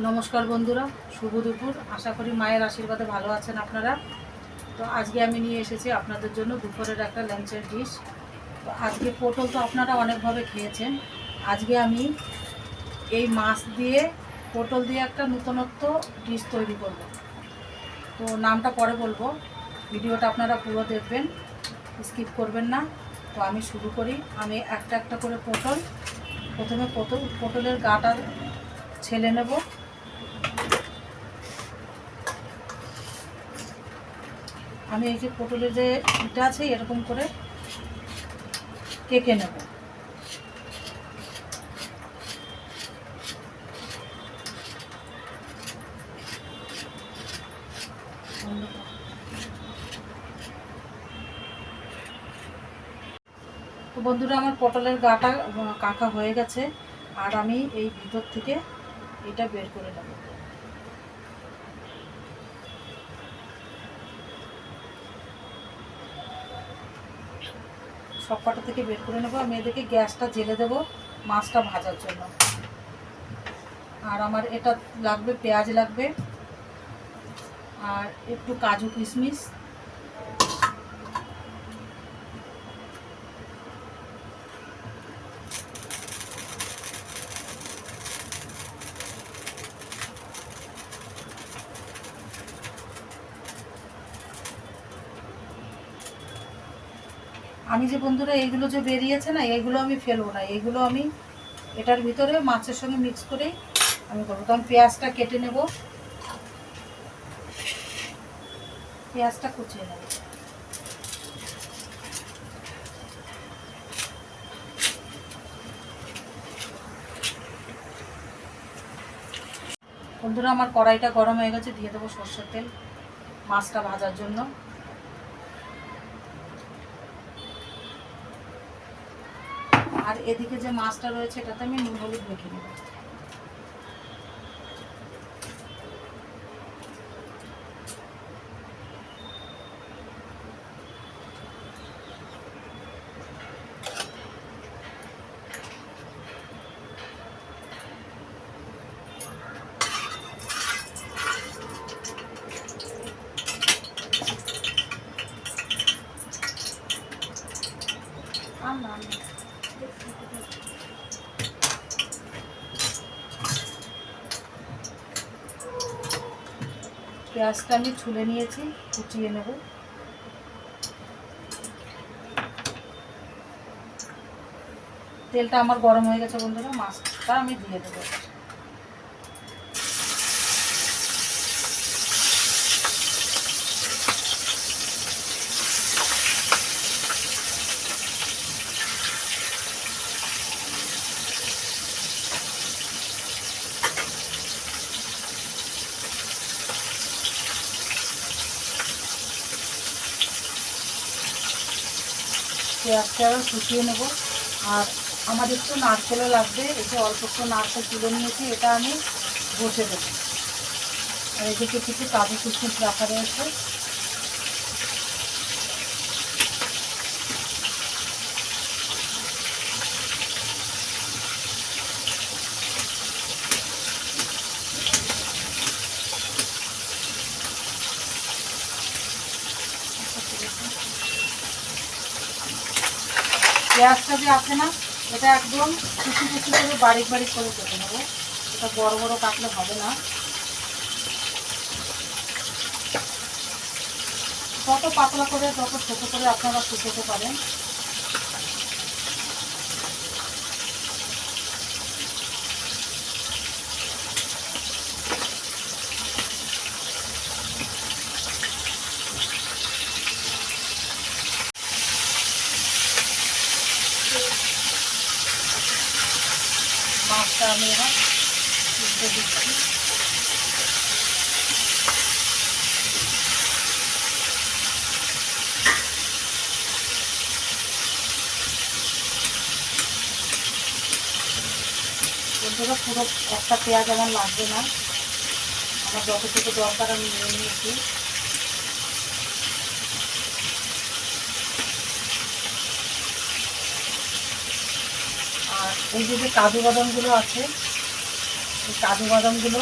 নমস্কার বন্ধুরা, শুভ দুপুর। আশা করি মায়ের আশীর্বাদে ভালো আছেন আপনারা। তো আজকে আমি নিয়ে এসেছি আপনাদের জন্য দুপুরের একটা লাঞ্চের ডিশ তো আজকে পটল তো আপনারা অনেকভাবে খেয়েছেন। আজকে আমি এই মাছ দিয়ে, পটল দিয়ে একটা নূতনত্ব ডিশ তৈরি করব। তো নামটা পরে বলব। ভিডিওটা আপনারা পুরো দেখবেন স্কিপ করবেন না। তো আমি শুরু করি। আমি একটা একটা করে পটল। প্রথমে পটল, পটলের গাটা ছেলে নেব। আমি এই যে পটলের যে ইটা আছে, এরকম করে কেকে নেব। তো বন্ধুরা, আমার পটলের গাটা কাকা হয়ে গেছে, আর আমি এই ভিতর থেকে এটা বের করে নেব। সব কটা থেকে বের করে নেব আমি এদিকে গ্যাসটা জেলে দেবো মাছটা ভাজার জন্য। আর আমার এটা লাগবে, পেঁয়াজ লাগবে, আর একটু কাজু কিশমিশ। আমি যে বন্ধুরা এইগুলো যে বেরিয়েছে না, এইগুলো আমি ফেলব না। এইগুলো আমি এটার ভিতরে মাছের সঙ্গে মিক্স করেই আমি করব। তখন পেঁয়াজটা কেটে নেব। পেঁয়াজটা কুচিয়ে নেব। বন্ধুরা, আমার কড়াইটা গরম হয়ে গেছে। দিয়ে দেবো সর্ষের তেল মাছটা ভাজার জন্য। আর এদিকে যে মাছটা রয়েছে এটাতে আমি নুন হলুদ মেখে নেব। আর পেঁয়াজটা আমি ছুলে নিয়েছি, কুচিয়ে নেব। তেলটা আমার গরম হয়ে গেছে বন্ধুরা, মাছটা আমি দিয়ে দেবো। পেঁয়াজটা শুকিয়ে নেব। আর আমার একটু নারকেলও লাগবে, এই যে অল্প একটু নারকেল তুলে নিয়েছি, এটা আমি বসে দেবো। আর এদিকে কিছু কাজু কিশমিশ রাখা রয়েছে। পেঁয়াজটা যে আছে না, এটা একদম কিছু কিছু করে বাড়ি বাড়ি করে কেটে নেব। এটা বড় বড় কাটলে হবে না। যত পাতলা করে, যত ছোটো করে আপনারা শুকোতে পারেন মাছটা আমি এবার তুলতে দিচ্ছি বন্ধুরা পুরো একটা পেঁয়াজ আমার লাগবে না। আমার যতটুকু দরকার আমি নিয়ে নিয়েছি। আর এই যে কাজু বাদামগুলো আছে, এই কাজু বাদামগুলো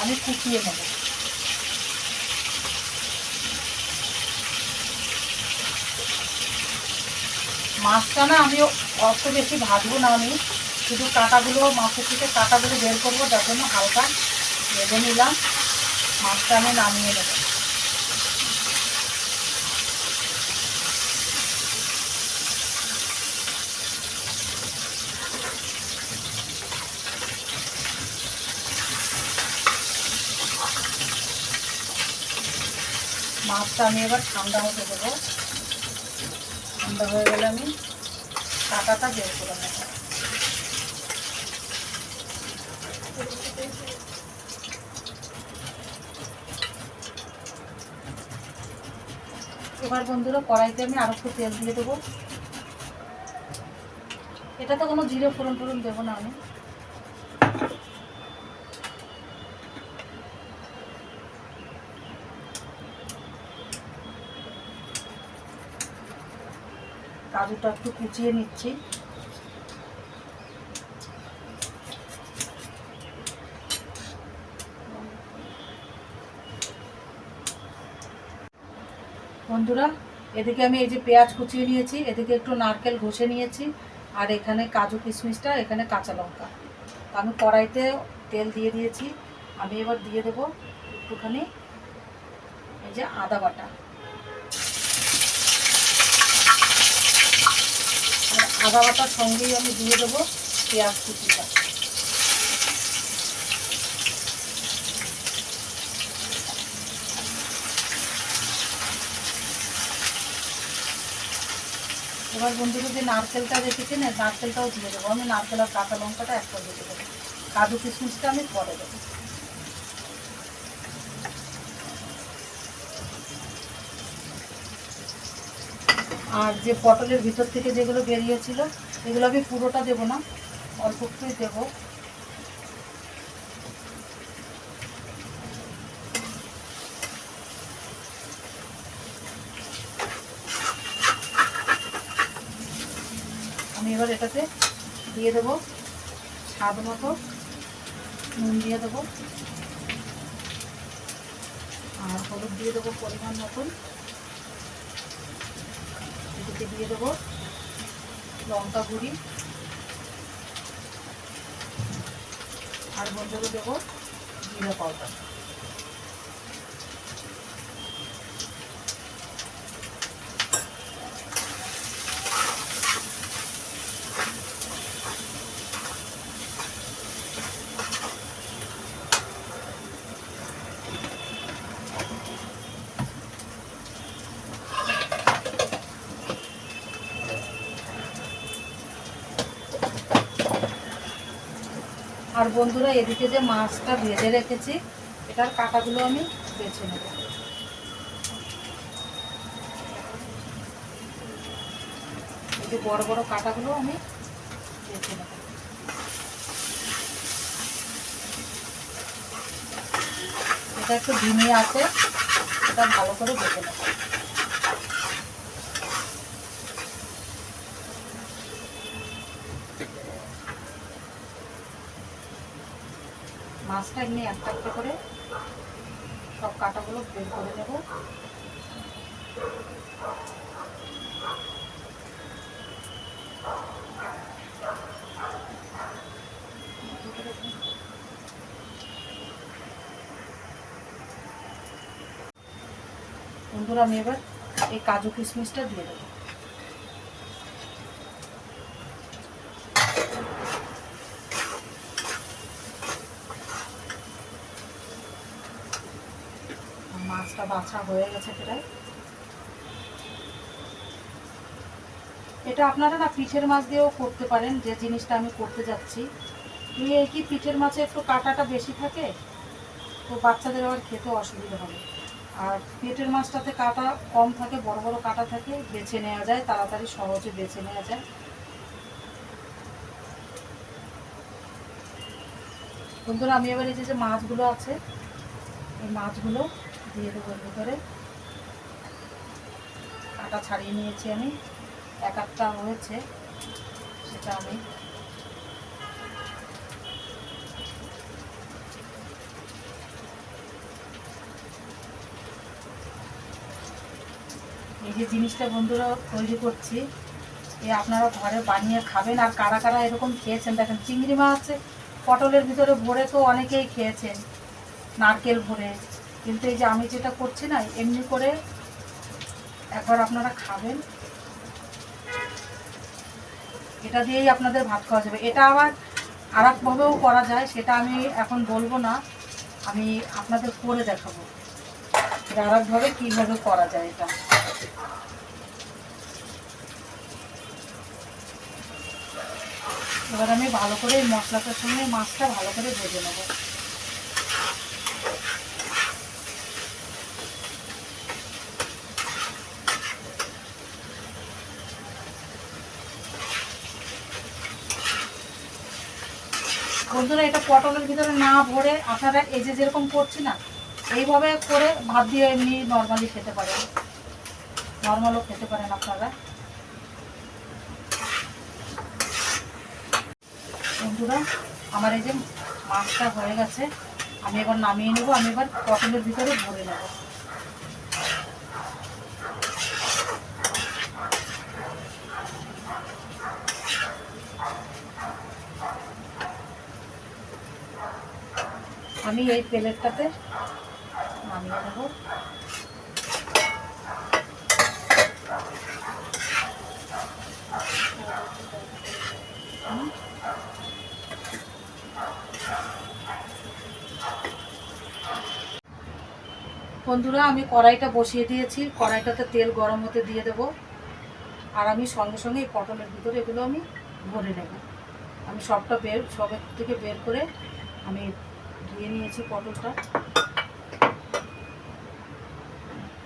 আমি কুচিয়ে নেব। মাছটা না আমি অত বেশি ভাজবো না আমি। শুধু কাঁটাগুলো মাছের থেকে কাঁটাগুলো বের করব, যার জন্য হালকা ভেজে নিলাম। মাছটা আমি নামিয়ে নেব। মাছটা আমি এবার ঠান্ডা হতে দেবো। ঠান্ডা হয়ে গেলে আমি কাঁটাটা বের করে নেব। এবার বন্ধুরা কড়াইতে আমি আরও একটু তেল দিয়ে দেবো। এটা তো কোনো জিরে ফোড়ন ফোড়ন দেবো না আমি। কাজুটা একটু কুচিয়ে নিচ্ছি। বন্ধুরা, এদিকে আমি এই যে পেঁয়াজ কুচিয়ে নিয়েছি, এদিকে একটু নারকেল ঘষে নিয়েছি, আর এখানে কাজু কিশমিশটা, এখানে কাঁচা লঙ্কা। আমি কড়াইতে তেল দিয়ে দিয়েছি, আমি এবার দিয়ে দেবো একটুখানি এই যে আদা বাটা। আদা বাটার সঙ্গেই আমি দিয়ে দেবো পেঁয়াজ কুচিটা। এবার বন্ধুরা যে নারকেলটা রেখেছি না, নারকেলটাও দিয়ে দেবো। আমি নারকেল আর কাঁচা লঙ্কাটা একটা দিয়ে দেবো। কাজু কিশমিশটা আমি পরে দেবো। আর যে পটলের ভিতর থেকে যেগুলো বেরিয়েছিল, এগুলো আমি পুরোটা দেবো না, অল্প দেবো। এবার এটাতে দিয়ে দেবো স্বাদ মতো নুন দিয়ে দেবো। আর হলুদ দিয়ে দেবো পরিমাণ মতন। এদিকে দিয়ে দেবো লঙ্কা গুঁড়ি। আর বন্ধুকে দেবো জিরে পাউডার। আর বন্ধুরা, এদিকে যে মাছটা ভেজে রেখেছি, এটার কাঁটাগুলো আমি বেছে নেব। যে বড় বড় কাঁটাগুলো আমি বেছে নেব। এটা একটু ধিমে আছে, এটা ভালো করে বেছে নেব। মাছটা এমনি একটা একটা করে সব কাঁটাগুলো বের করে নেব। বন্ধুরা আমি এবার এই কাজু কিশমিশটা দিয়ে দেবো আর মাছটা বাছা হয়ে গেছে প্রায় এটা আপনারা না পিঠের মাছ দিয়েও করতে পারেন, যে জিনিসটা আমি করতে যাচ্ছি। এই কি পিঠের মাছে একটু কাঁটাটা বেশি থাকে, তো বাচ্চাদের আবার খেতে অসুবিধা হবে। আর পেটের মাছটাতে কাঁটা কম থাকে, বড় বড় কাঁটা থাকে, বেছে নেওয়া যায়, তাড়াতাড়ি সহজে বেছে নেওয়া যায়। বন্ধুরা, আমি এবার এই যে মাছগুলো আছে, এই মাছগুলো দিয়ে দেবো ভিতরে আটা ছাড়িয়ে নিয়েছি আমি। এক আটটা হয়েছে, সেটা আমি এই যে জিনিসটা বন্ধুরা তৈরি করছি, এ আপনারা ঘরে বানিয়ে খাবেন। আর কারা কারা এরকম খেয়েছেন, দেখেন চিংড়ি মাছ পটলের ভিতরে ভরে তো অনেকেই খেয়েছেন, নারকেল ভরে কিন্তু এই যে আমি যেটা করছি না, এমনি করে একবার আপনারা খাবেন। এটা দিয়েই আপনাদের ভাত খাওয়া যাবে। এটা আবার আর একভাবেও করা যায়, সেটা আমি এখন বলব না। আমি আপনাদের করে দেখাবো আর একভাবে কীভাবে করা যায় এটা। এবার আমি ভালো করে মশলাটার সঙ্গে মাছটা ভালো করে ভেজে নেব। বন্ধুরা, এটা পটলের ভিতরে না ভরে আপনারা এই যে যেরকম করছি না, এইভাবে করে ভাত দিয়ে এমনি নর্মালি খেতে পারেন। নর্মালও খেতে পারেন আপনারা। বন্ধুরা, আমার এই যে মাছটা হয়ে গেছে, আমি এবার নামিয়ে নেব, আমি এবার পটলের ভিতরে ভরে নেব। আমি এই প্লেটটাতে নামিয়ে দেবো বন্ধুরা, আমি কড়াইটা বসিয়ে দিয়েছি। কড়াইটাতে তেল গরম হতে দিয়ে দেব। আর আমি সঙ্গে সঙ্গে এই পটলের ভিতরে এগুলো আমি ভরে নেব। আমি সবটা বের, সবের থেকে বের করে আমি ধুয়ে নিয়েছি পটলটা।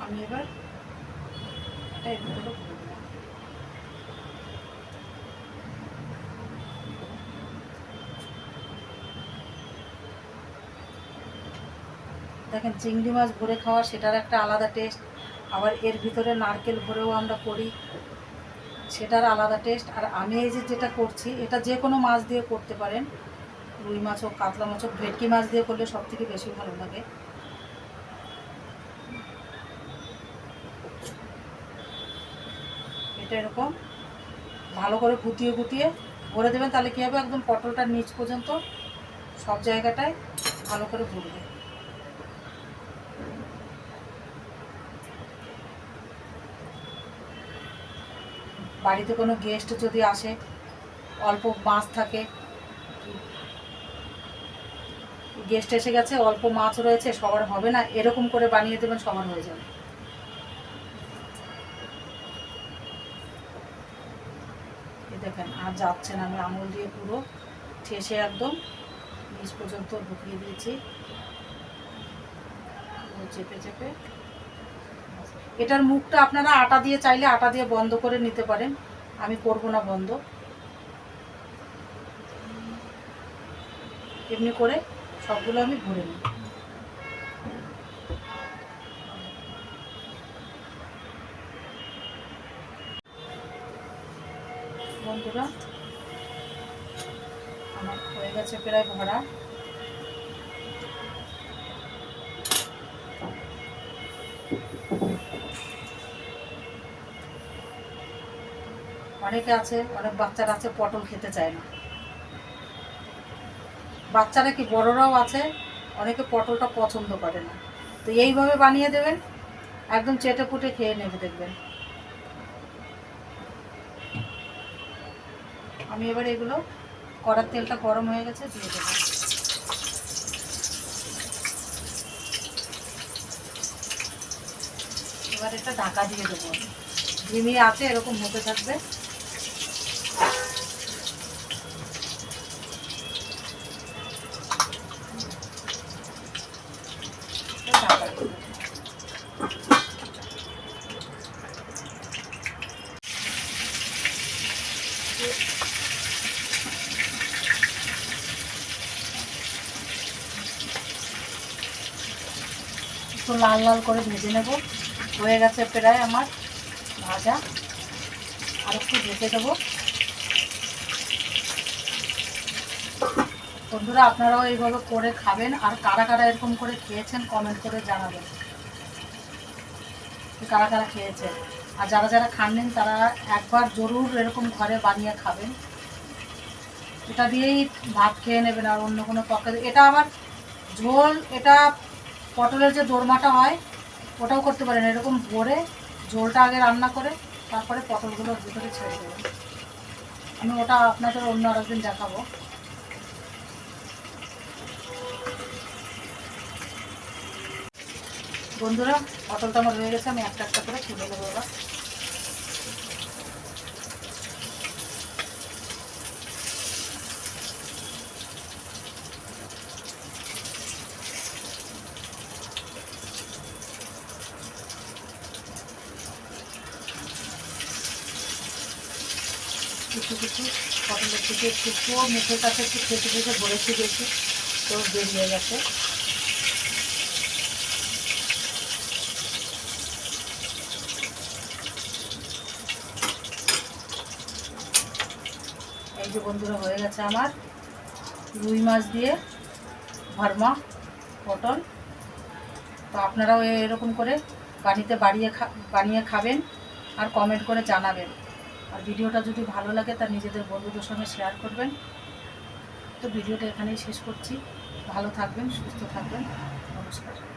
আমি এবার দেখেন চিংড়ি মাছ ভরে খাওয়া, সেটার একটা আলাদা টেস্ট আবার এর ভিতরে নারকেল ভরেও আমরা করি, সেটার আলাদা টেস্ট আর আমি এই যে যেটা করছি, এটা যে কোনো মাছ দিয়ে করতে পারেন। রুই মাছ হোক, কাতলা মাছ হোক, ভেটকি মাছ দিয়ে করলে সব থেকে বেশি ভালো লাগে। এটা এরকম। ভালো করে গুটিয়ে গুটিয়ে ভরে দেবেন, তাহলে কী হবে? একদম পটলটার নিচ পর্যন্ত সব জায়গাটায় ভালো করে ভরবে বাড়িতে কোনো গেস্ট যদি আসে, অল্প মাছ থাকে গেস্ট এসে গেছে, অল্প মাছ রয়েছে, সবার হবে না, এরকম করে বানিয়ে দেবেন, সবার হয়ে যাবে। দেখেন, আর যাচ্ছে না, আমি আঙুল দিয়ে পুরো ঠেসে একদম নিচ পর্যন্ত ঢুকিয়ে দিয়েছি। চেপে চেপে। এটার মুখটা আপনারা আটা দিয়ে চাইলে আটা দিয়ে বন্ধ করে নিতে পারেন, আমি করব না বন্ধ। এমনি করে সবগুলো আমি ভরে নিই বন্ধুরা, আমার হয়ে গেছে প্রায় ভরা। অনেকে আছে, অনেক বাচ্চারা আছে, পটল খেতে চায় না। বাচ্চারা কি বড়রাও আছে? অনেকে পটলটা পছন্দ করে না। তো এইভাবে বানিয়ে দেবেন, একদম চেটে পুটে খেয়ে নেবে, দেখবেন। আমি এবার এগুলো কড়ার তেলটা গরম হয়ে গেছে, দিয়ে দেবো। এবার এটা ঢাকা দিয়ে দেবো। ঝিমিয়ে আছে, এরকম হতে থাকবে। লাল লাল করে ভেজে নেব। হয়ে গেছে প্রায় আমার ভাজা। আর একটু ভেজে দেবো বন্ধুরা, আপনারাও এইভাবে করে খাবেন। আর কারা কারা এরকম করে খেয়েছেন কমেন্ট করে জানাবেন। কারা কারা খেয়েছেন। আর যারা যারা খাননি, তারা একবার জরুর এরকম ঘরে বানিয়ে খাবেন। এটা দিয়েই ভাত খেয়ে নেবেন আর অন্য কোনো পক্ষে এটা আবার ঝোল, এটা পটলের যে দোরমাটা হয়, ওটাও করতে পারেন। এরকম ভরে ঝোলটা আগে রান্না করে, তারপরে পটলগুলো ভিতরে ছেড়ে দেবেন। আমি ওটা আপনাদের অন্য আরেকদিন দেখাবো। বন্ধুরা, পটলটা আমার রয়ে গেছে, আমি একটা একটা করে তুলে দেবো এবার। কিছু কিছু পটলের থেকে একটু মুখের কাছে একটু খেতে খেতে ভরেছি বেশি, তো বেরিয়ে গেছে। এই যে বন্ধুরা, হয়ে গেছে আমার রুই মাছ দিয়ে ভারমা পটল। তো আপনারাও এরকম করে বাড়িতে বাড়িয়ে খা, বানিয়ে খাবেন আর কমেন্ট করে জানাবেন। আর ভিডিওটা যদি ভালো লাগে, তা নিজেদের বন্ধুদের সঙ্গে শেয়ার করবেন। তো ভিডিওটা এখানেই শেষ করছি। ভালো থাকবেন, সুস্থ থাকবেন। নমস্কার।